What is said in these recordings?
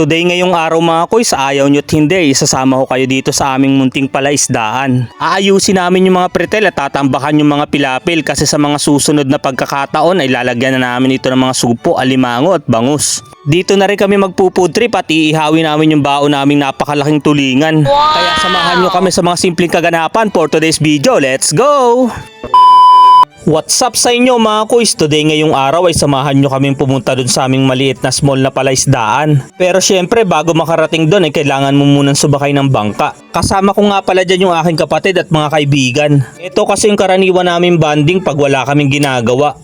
Today ngayong araw mga koy, sa ayaw nyo't hindi, isasama ko kayo dito sa aming munting palaisdaan. Aayusin namin yung mga pretel at tatambakan yung mga pilapil kasi sa mga susunod na pagkakataon ay lalagyan na namin ito ng mga supo, alimango at bangus. Dito na rin kami magpupud trip at iihawi namin yung baon naming napakalaking tulingan. Kaya samahan nyo kami sa mga simpleng kaganapan for today's video. Let's go! What's up sa inyo mga kuys? Today ngayong araw ay samahan nyo kaming pumunta dun sa aming maliit na small na palaisdaan. Pero syempre bago makarating dun ay kailangan mo munang subakay ng bangka. Kasama ko nga pala dyan yung aking kapatid at mga kaibigan. Ito kasi yung karaniwan namin banding pag wala kaming ginagawa.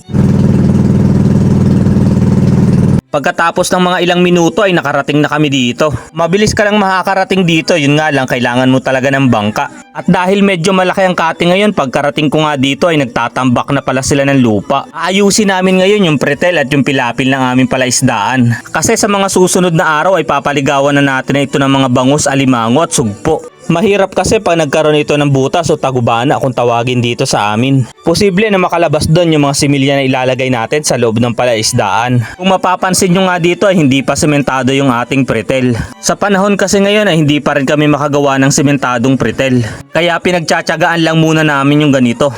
Pagkatapos ng mga ilang minuto ay nakarating na kami dito. Mabilis ka lang makakarating dito, yun nga lang kailangan mo talaga ng bangka. At dahil medyo malaki ang kati ngayon, pagkarating ko nga dito ay nagtatambak na pala sila ng lupa. Ayusin namin ngayon yung pretel at yung pilapil ng aming palaisdaan. Kasi sa mga susunod na araw ay papaligawan na natin ito ng mga bangus, alimango at sugpo. Mahirap kasi pag nagkaroon ito ng butas o tagubana kung tawagin dito sa amin. Posible na makalabas doon yung mga similya na ilalagay natin sa loob ng palaisdaan. Kung mapapansin nyo nga dito ay hindi pa sementado yung ating pretel. Sa panahon kasi ngayon ay hindi pa rin kami makagawa ng sementadong pretel. Kaya pinagtsatsagaan lang muna namin yung ganito.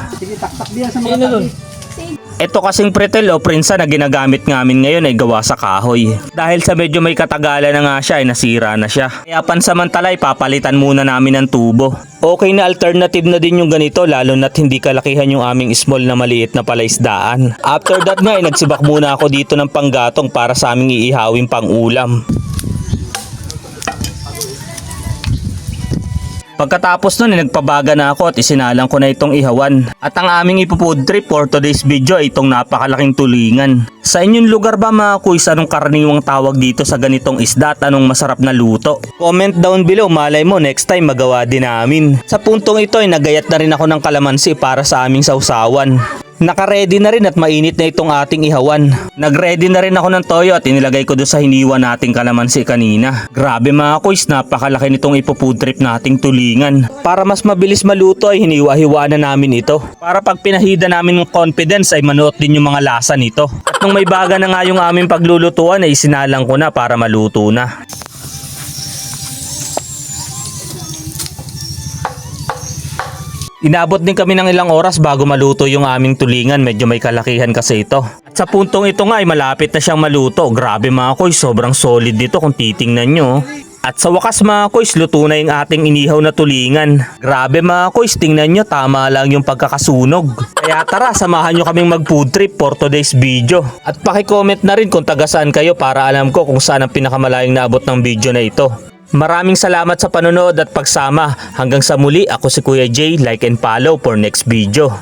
Ito kasing pretel o prinsa na ginagamit namin ngayon ay gawa sa kahoy. Dahil sa medyo may katagalan na nga siya ay nasira na siya. Kaya pansamantala papalitan muna namin ng tubo. Okay na alternative na din yung ganito lalo na't hindi kalakihan yung aming small na maliit na palaisdaan. After that nga ay nagsibak muna ako dito ng panggatong para sa aming iihawing pang ulam. Pagkatapos nun, nagpabaga na ako at isinalang ko na itong ihawan. At ang aming ipufood trip for today's video ay itong napakalaking tulingan. Sa inyong lugar ba mga kuys, anong karaniwang tawag dito sa ganitong isda at anong masarap na luto? Comment down below, malay mo next time magawa din namin. Sa puntong ito ay nagayat na rin ako ng kalamansi para sa aming sausawan. Naka-ready na rin at mainit na itong ating ihawan. Nag-ready na rin ako ng toyo at inilagay ko doon sa hiniwa nating kalamansi kanina. Grabe mga kuys, napakalaki nitong ipofood trip nating tulingan. Para mas mabilis maluto ay hiniwa-hiwa na namin ito. Para pag pinahida namin ng confidence ay manuot din yung mga lasa nito. At nung may baga na nga yung aming paglulutuan ay sinalang ko na para maluto na. Inabot din kami ng ilang oras bago maluto yung aming tulingan. Medyo may kalakihan kasi ito. At sa puntong ito nga ay malapit na siyang maluto. Grabe mga koy, sobrang solid dito kung titingnan nyo. At sa wakas mga koys, luto na yung ating inihaw na tulingan. Grabe mga koys, tingnan nyo, tama lang yung pagkakasunog. Kaya tara, samahan nyo kaming mag food trip for today's video. At pakicomment na rin kung taga saan kayo para alam ko kung saan ang pinakamalayong naabot ng video na ito. Maraming salamat sa panonood at pagsama. Hanggang sa muli, ako si Kuya Jay. Like and follow for next video.